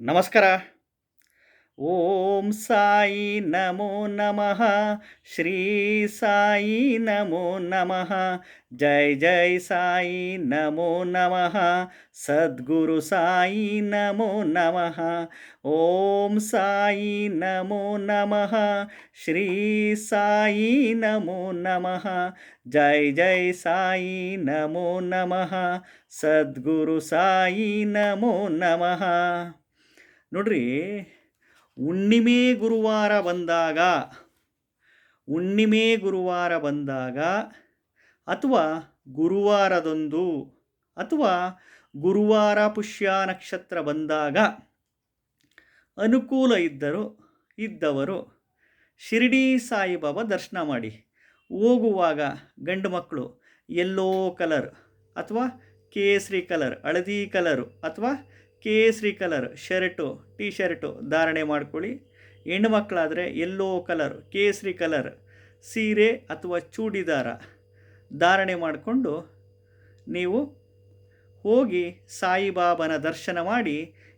ನಮಸ್ಕಾರ ಓಂ ಸಾಯಿ ನಮೋ ನಮಃ ಶ್ರೀ ಸಾಯಿ ನಮೋ ನಮಃ ಜೈ ಜೈ ಸಾಯಿ ನಮೋ ನಮಃ ಸದ್ಗುರು ಸಾಯಿ ನಮೋ ನಮಃ ಓಂ ಸಾಯಿ ನಮೋ ನಮಃ ಶ್ರೀ ಸಾಯಿ ನಮೋ ನಮಃ ಜೈ ಜೈ ಸಾಯಿ ನಮೋ ನಮಃ ಸದ್ಗುರು ಸಾಯಿ ನಮೋ ನಮಃ ನೋಡ್ರಿ, ಹುಣ್ಣಿಮೆ ಗುರುವಾರ ಬಂದಾಗ, ಹುಣ್ಣಿಮೆ ಗುರುವಾರ ಬಂದಾಗ ಅಥವಾ ಗುರುವಾರದೊಂದು ಅಥವಾ ಗುರುವಾರ ಪುಷ್ಯ ನಕ್ಷತ್ರ ಬಂದಾಗ ಅನುಕೂಲ ಇದ್ದರು, ಇದ್ದವರು ಶಿರಡಿ ಸಾಯಿಬಾಬಾ ದರ್ಶನ ಮಾಡಿ. ಹೋಗುವಾಗ ಗಂಡು ಮಕ್ಕಳು ಎಲ್ಲೋ ಕಲರ್ ಅಥವಾ ಕೇಸರಿ ಕಲರ್ ಹಳದಿ ಕಲರು ಅಥವಾ ಕೇಸರಿ ಕಲರ್, ಶರ್ಟು ಟಿ ಶರ್ಟು ಧಾರಣೆ ಮಾಡ್ಕೊಳ್ಳಿ. ಹೆಣ್ಣು ಮಕ್ಕಳಾದರೆ ಯೆಲ್ಲೋ ಕಲರ್, ಕೇಸರಿ ಕಲರ್, ಸೀರೆ ಅಥವಾ ಚೂಡಿದಾರ ಧಾರಣೆ ಮಾಡಿಕೊಂಡು ನೀವು ಹೋಗಿ ಸಾಯಿಬಾಬನ ದರ್ಶನ ಮಾಡಿ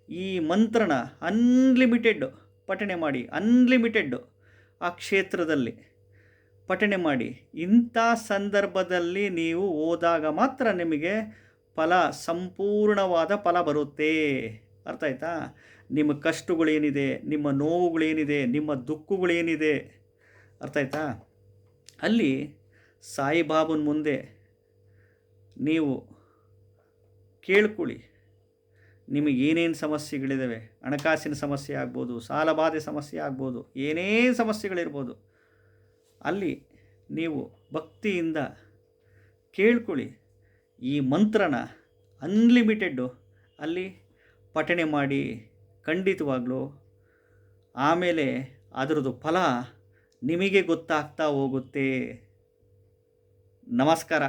ಈ ಮಂತ್ರನ ಅನ್ಲಿಮಿಟೆಡ್ ಪಠಣೆ ಮಾಡಿ ಅನ್ಲಿಮಿಟೆಡ್ ಆ ಕ್ಷೇತ್ರದಲ್ಲಿ ಪಠಣೆ ಮಾಡಿ. ಇಂಥ ಸಂದರ್ಭದಲ್ಲಿ ನೀವು ಹೋದಾಗ ಮಾತ್ರ ನಿಮಗೆ ಫಲ, ಸಂಪೂರ್ಣವಾದ ಫಲ ಬರುತ್ತೆ. ಅರ್ಥ ಆಯ್ತಾ? ನಿಮ್ಮ ಕಷ್ಟಗಳೇನಿದೆ, ನಿಮ್ಮ ನೋವುಗಳೇನಿದೆ, ನಿಮ್ಮ ದುಃಖಗಳೇನಿದೆ, ಅರ್ಥ ಆಯ್ತಾ? ಅಲ್ಲಿ ಸಾಯಿಬಾಬನ ಮುಂದೆ ನೀವು ಕೇಳ್ಕೊಳ್ಳಿ. ನಿಮಗೆ ಏನೇನು ಸಮಸ್ಯೆಗಳಿದ್ದಾವೆ ಹಣಕಾಸಿನ ಸಮಸ್ಯೆ ಆಗ್ಬೋದು ಸಾಲಬಾಧೆ ಸಮಸ್ಯೆ ಆಗ್ಬೋದು ಏನೇ ಸಮಸ್ಯೆಗಳಿರ್ಬೋದು. ಅಲ್ಲಿ ನೀವು ಭಕ್ತಿಯಿಂದ ಕೇಳ್ಕೊಳ್ಳಿ. ಈ ಮಂತ್ರನ ಅನ್ಲಿಮಿಟೆಡ್ಡು ಅಲ್ಲಿ ಪಠಣೆ ಮಾಡಿ ಖಂಡಿತವಾಗ್ಲೂ ಆಮೇಲೆ ಅದರದ್ದು ಫಲ ನಿಮಗೆ ಗೊತ್ತಾಗ್ತಾ ಹೋಗುತ್ತೆ. ನಮಸ್ಕಾರ.